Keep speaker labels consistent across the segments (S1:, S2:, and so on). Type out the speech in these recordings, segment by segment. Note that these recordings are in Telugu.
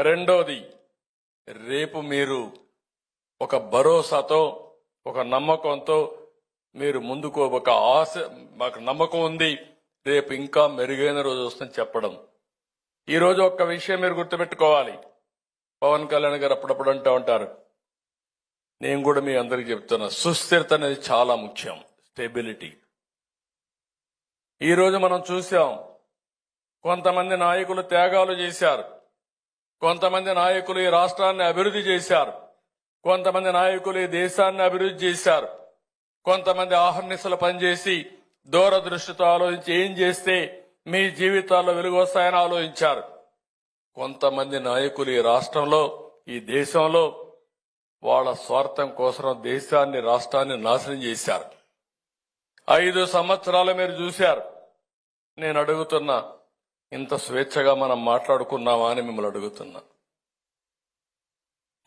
S1: రెండోది రేపు మీరు ఒక భరోసాతో ఒక నమ్మకంతో మీరు ముందుకు ఒక ఆశ మాకు నమ్మకం ఉంది రేపు ఇంకా మెరుగైన రోజు వస్తుందని చెప్పడం. ఈరోజు ఒక్క విషయం మీరు గుర్తుపెట్టుకోవాలి. పవన్ కళ్యాణ్ గారు అప్పుడప్పుడు అంటూ ఉంటారు. నేను కూడా మీ అందరికి చెప్తున్నా సుస్థిరత అనేది చాలా ముఖ్యం స్టెబిలిటీ. ఈరోజు మనం చూసాం కొంతమంది నాయకులు త్యాగాలు చేశారు. కొంతమంది నాయకులు ఈ రాష్ట్రాన్ని అభివృద్ధి చేశారు. కొంతమంది నాయకులు ఈ దేశాన్ని అభివృద్ధి చేశారు. కొంతమంది ఆహర్నిశలు పనిచేసి దూరదృష్టితో ఆలోచించి ఏం చేస్తే మీ జీవితాల్లో వెలుగు వస్తాయని ఆలోచించారు. కొంతమంది నాయకులు ఈ రాష్ట్రంలో ఈ దేశంలో వాళ్ళ స్వార్థం కోసం దేశాన్ని రాష్ట్రాన్ని నాశనం చేశారు. ఐదు సంవత్సరాలు మీరు చూశారు. నేను అడుగుతున్నా ఇంత స్వేచ్ఛగా మనం మాట్లాడుకున్నామా అని మిమ్మల్ని అడుగుతున్నా.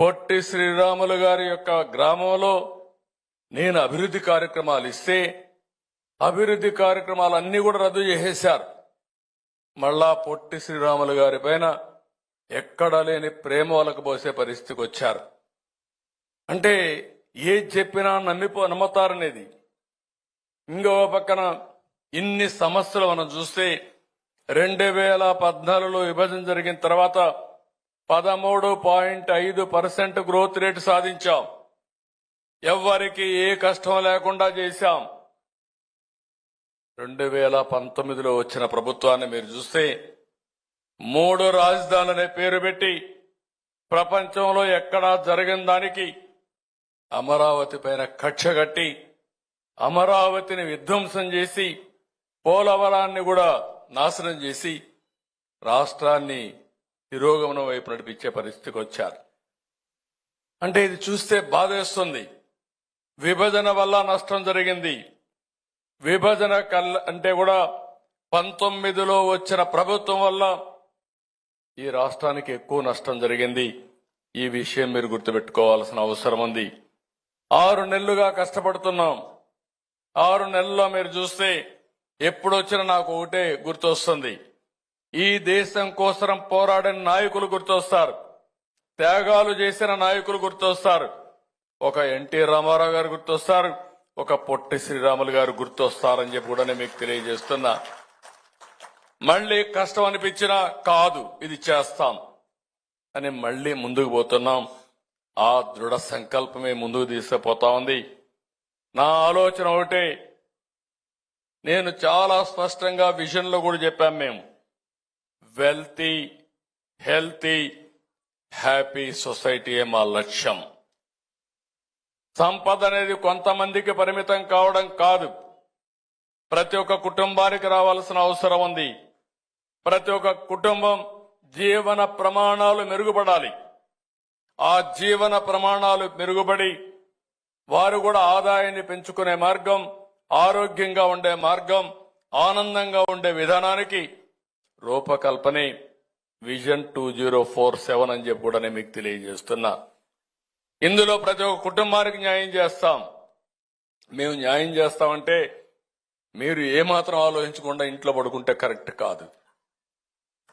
S1: పొట్టి శ్రీరాములు గారి యొక్క గ్రామంలో నేను అభివృద్ధి కార్యక్రమాలు ఇస్తే అభివృద్ధి కార్యక్రమాలు అన్ని కూడా రద్దు చేసేశారు. మళ్ళా పొట్టి శ్రీరాములు గారి పైన ఎక్కడ లేని ప్రేమ వాళ్ళకు పోసే పరిస్థితికి వచ్చారు. అంటే ఏది చెప్పినా నమ్మిపో నమ్మతారనేది. ఇంకో పక్కన ఇన్ని సమస్యలు మనం చూస్తే రెండు వేల పద్నాలుగులో విభజన జరిగిన తర్వాత పదమూడు పాయింట్ ఐదు పర్సెంట్ గ్రోత్ రేటు సాధించాం. ఎవ్వరికి ఏ కష్టం లేకుండా చేశాం. రెండు వేల పంతొమ్మిదిలో వచ్చిన ప్రభుత్వాన్ని మీరు చూస్తే మూడు రాజధానులనే పేరు పెట్టి ప్రపంచంలో ఎక్కడా జరిగిన దానికి అమరావతి పైన కక్ష కట్టి అమరావతిని విధ్వంసం చేసి పోలవరాన్ని కూడా నాశనం చేసి రాష్ట్రాన్ని తిరోగమనం వైపు నడిపించే పరిస్థితికి వచ్చారు. అంటే ఇది చూస్తే బాధేస్తుంది. విభజన వల్ల నష్టం జరిగింది. విభజన కల్ అంటే కూడా పంతొమ్మిదిలో వచ్చిన ప్రభుత్వం వల్ల ఈ రాష్ట్రానికి ఎక్కువ నష్టం జరిగింది. ఈ విషయం మీరు గుర్తుపెట్టుకోవాల్సిన అవసరం ఉంది. ఆరు నెలలుగా కష్టపడుతున్నాం. ఆరు నెలల్లో మీరు చూస్తే ఎప్పుడొచ్చినా నాకు ఒకటే గుర్తొస్తుంది. ఈ దేశం కోసం పోరాడిన నాయకులు గుర్తొస్తారు. త్యాగాలు చేసిన నాయకులు గుర్తొస్తారు. ఒక ఎన్టీ రామారావు గారు గుర్తొస్తారు. ఒక పొట్టి శ్రీరాములు గారు గుర్తొస్తారని చెప్పి కూడా నేను మీకు తెలియజేస్తున్నా. మళ్ళీ కష్టం అనిపించినా కాదు ఇది చేస్తాం. అని మళ్ళీ ముందుకు పోతున్నాం. ఆ దృఢ సంకల్పమే ముందుకు తీసుకుపోతా ఉంది. నా ఆలోచన ఒకటే నేను చాలా స్పష్టంగా విజన్లో కూడా చెప్పాం మేము. వెల్తీ హెల్తీ హ్యాపీ సొసైటీయే మా లక్ష్యం. సంపద అనేది కొంతమందికి పరిమితం కావడం కాదు. ప్రతి ఒక్క కుటుంబానికి రావాల్సిన అవసరం ఉంది. ప్రతి ఒక్క కుటుంబం జీవన ప్రమాణాలు మెరుగుపడాలి. ఆ జీవన ప్రమాణాలు మెరుగుపడి వారు కూడా ఆదాయాన్ని పెంచుకునే మార్గం ఆరోగ్యంగా ఉండే మార్గం ఆనందంగా ఉండే విధానానికి రూపకల్పనే vision two zero four seven అని చెప్పి కూడా నేను మీకు తెలియజేస్తున్నా. ఇందులో ప్రతి ఒక్క కుటుంబానికి న్యాయం చేస్తాం. మేము న్యాయం చేస్తామంటే మీరు ఏమాత్రం ఆలోచించకుండా ఇంట్లో పడుకుంటే కరెక్ట్ కాదు.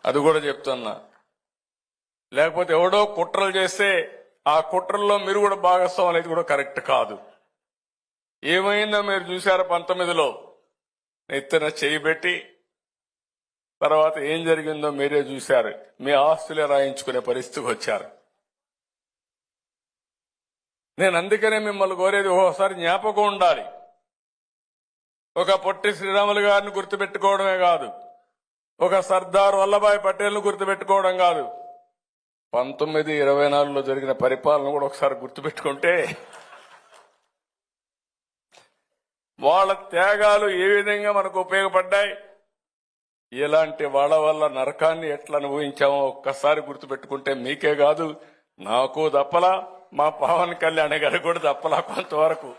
S1: అది కూడా చెప్తున్నా. లేకపోతే ఎవడో కుట్రలు చేస్తే ఆ కుట్రల్లో మీరు కూడా భాగస్వామి అనేది కూడా కరెక్ట్ కాదు. ఏమైందో మీరు చూశారు పంతొమ్మిదిలో? నెత్తిన చేయిబెట్టి తర్వాత ఏం జరిగిందో మీరే చూశారు. మీ ఆస్తులే రాయించుకునే పరిస్థితికి వచ్చారు. నేను అందుకనే మిమ్మల్ని కోరేది ఓసారి జ్ఞాపకం ఉండాలి. ఒక పొట్టి శ్రీరాములు గారిని గుర్తుపెట్టుకోవడమే కాదు. ఒక సర్దార్ వల్లభాయ్ పటేల్ను గుర్తుపెట్టుకోవడం కాదు. పంతొమ్మిది ఇరవై నాలుగులో జరిగిన పరిపాలన కూడా ఒకసారి గుర్తుపెట్టుకుంటే వాళ్ళ త్యాగాలు ఏ విధంగా మనకు ఉపయోగపడ్డాయి? ఇలాంటి వాళ్ళ వల్ల నరకాన్ని ఎట్లా అనుభవించామో ఒక్కసారి గుర్తుపెట్టుకుంటే మీకే కాదు నాకు తప్పలా మా పవన్ కళ్యాణ్ గారు కూడా దప్పలా కొంతవరకు.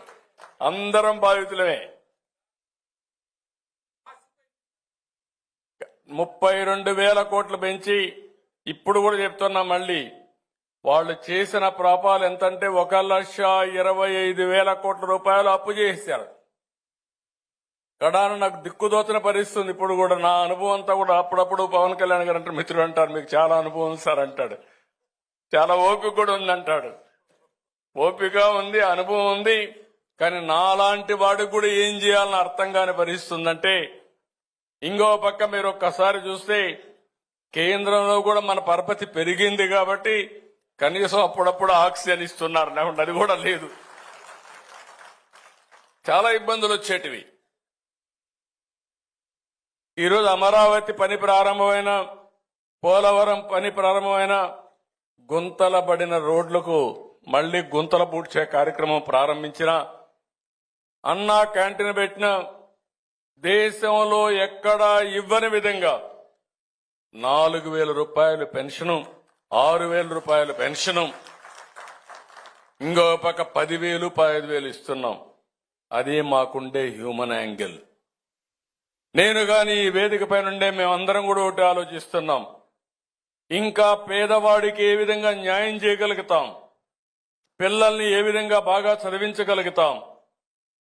S1: అందరం బాధితులమే. ముప్పై రెండు వేల కోట్లు పెంచి ఇప్పుడు కూడా చెప్తున్నా మళ్ళీ వాళ్ళు చేసిన ప్రాపాలు ఎంతంటే ఒక లక్ష ఇరవై ఐదు వేల కోట్ల రూపాయలు అప్పు చేశారు. కడాను నాకు దిక్కుదోచిన పరిస్థితుంది. ఇప్పుడు కూడా నా అనుభవం అంతా కూడా అప్పుడప్పుడు పవన్ కళ్యాణ్ గారు అంటారు మిత్రుడు అంటారు మీకు చాలా అనుభవం సార్ అంటాడు. చాలా ఓపిక కూడా ఉందంటాడు. ఓపిక ఉంది అనుభవం ఉంది కానీ నాలాంటి వాడికి కూడా ఏం చేయాలని అర్థం కాని పరిస్థితుందంటే ఇంకో పక్క మీరు ఒక్కసారి చూస్తే కేంద్రంలో కూడా మన పరపతి పెరిగింది కాబట్టి కనీసం అప్పుడప్పుడు ఆక్సిజన్ ఇస్తున్నారు. లేకుంటే అది కూడా లేదు. చాలా ఇబ్బందులు వచ్చేటివి. ఈరోజు అమరావతి పని ప్రారంభమైన పోలవరం పని ప్రారంభమైన గుంతలబడిన రోడ్లకు మళ్ళీ గుంతల పూడ్చే కార్యక్రమం ప్రారంభించిన అన్నా క్యాంటీన్ పెట్టిన దేశంలో ఎక్కడా ఇవ్వని విధంగా నాలుగు వేల రూపాయలు పెన్షను ఆరు వేల రూపాయల పెన్షను ఇంకో పక్క పదివేలు పదివేలు వేలు ఇస్తున్నాం. అది మాకుండే హ్యూమన్ యాంగిల్. నేను కానీ ఈ వేదిక పైన మేమందరం కూడా ఒకటి ఆలోచిస్తున్నాం. ఇంకా పేదవాడికి ఏ విధంగా న్యాయం చేయగలుగుతాం? పిల్లల్ని ఏ విధంగా బాగా చదివించగలుగుతాం?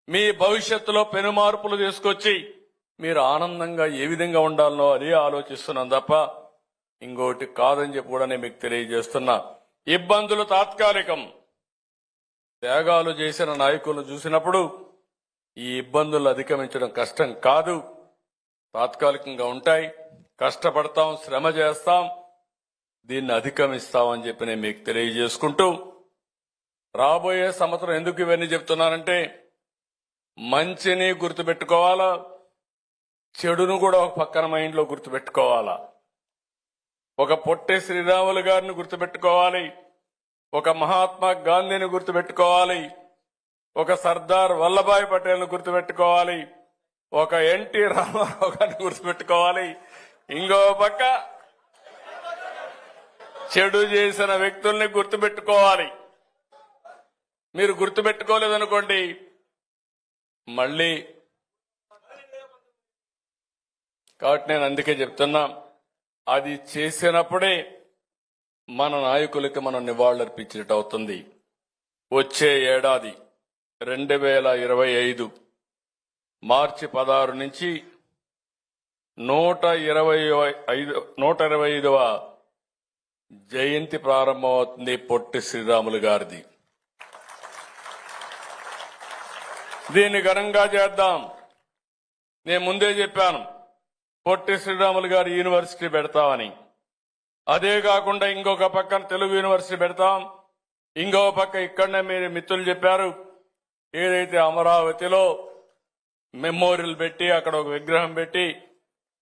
S1: మీ భవిష్యత్తులో పెను మార్పులు తీసుకొచ్చి మీరు ఆనందంగా ఏ విధంగా ఉండాలనో అదే ఆలోచిస్తున్నాం తప్ప ఇంకోటి కాదని చెప్పి కూడా నేను మీకు తెలియజేస్తున్నా. ఇబ్బందులు తాత్కాలికం. త్యాగాలు చేసిన నాయకులను చూసినప్పుడు ఈ ఇబ్బందులు అధిగమించడం కష్టం కాదు. తాత్కాలికంగా ఉంటాయి. కష్టపడతాం శ్రమ చేస్తాం. దీన్ని అధిగమిస్తామని చెప్పి నేను మీకు తెలియజేసుకుంటూ రాబోయే సంవత్సరం ఎందుకు ఇవన్నీ చెప్తున్నానంటే మంచిని గుర్తుపెట్టుకోవాలా చెడును కూడా ఒక పక్కన మైండ్లో గుర్తుపెట్టుకోవాలా. ఒక పొట్టే శ్రీరాములు గారిని గుర్తుపెట్టుకోవాలి. ఒక మహాత్మా గాంధీని గుర్తుపెట్టుకోవాలి. ఒక సర్దార్ వల్లభాయ్ పటేల్ను గుర్తుపెట్టుకోవాలి. ఒక ఎన్టీ రామారావు గారిని గుర్తుపెట్టుకోవాలి. ఇంకో పక్క చెడు చేసిన వ్యక్తుల్ని గుర్తుపెట్టుకోవాలి. మీరు గుర్తుపెట్టుకోలేదనుకోండి మళ్ళీ కాబట్టి నేను అందుకే చెప్తున్నా అది చేసినప్పుడే మన నాయకులకి మనం నివాళులర్పించినట్టు అవుతుంది. వచ్చే ఏడాది రెండు వేల ఇరవై ఐదు మార్చి పదహారు నుంచి నూట ఇరవై ఐదు నూట ఇరవై ఐదవ జయంతి ప్రారంభమవుతుంది పొట్టి శ్రీరాములు గారిది. దీన్ని ఘనంగా చేద్దాం. నేను ముందే చెప్పాను పొట్టి శ్రీరాములు గారి యూనివర్సిటీ పెడతామని. అదే కాకుండా ఇంకొక పక్కన తెలుగు యూనివర్సిటీ పెడతాం. ఇంకో పక్క ఇక్కడనే మీరు మిత్రులు చెప్పారు ఏదైతే అమరావతిలో మెమోరియల్ పెట్టి అక్కడ ఒక విగ్రహం పెట్టి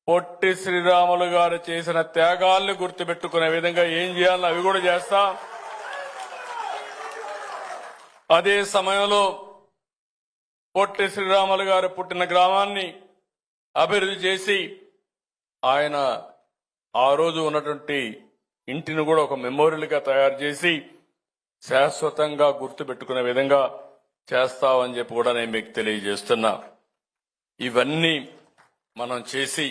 S1: పొట్టి శ్రీరాములు గారు చేసిన త్యాగాల్ని గుర్తుపెట్టుకునే విధంగా ఏం చేయాలో అవి కూడా చేస్తాం. అదే సమయంలో పొట్టి శ్రీరాములు గారు పుట్టిన గ్రామాన్ని అభివృద్ధి చేసి ఆయన ఆ రోజు ఉన్నటువంటి ఇంటిని కూడా ఒక మెమోరియల్గా తయారు చేసి శాశ్వతంగా గుర్తుపెట్టుకునే విధంగా చేస్తామని చెప్పి కూడా నేను మీకు తెలియజేస్తున్నా. ఇవన్నీ మనం చేసి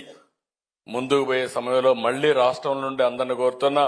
S1: ముందుకు పోయే సమయంలో మళ్ళీ రాష్ట్రం నుండి అందరిని కోరుతున్నా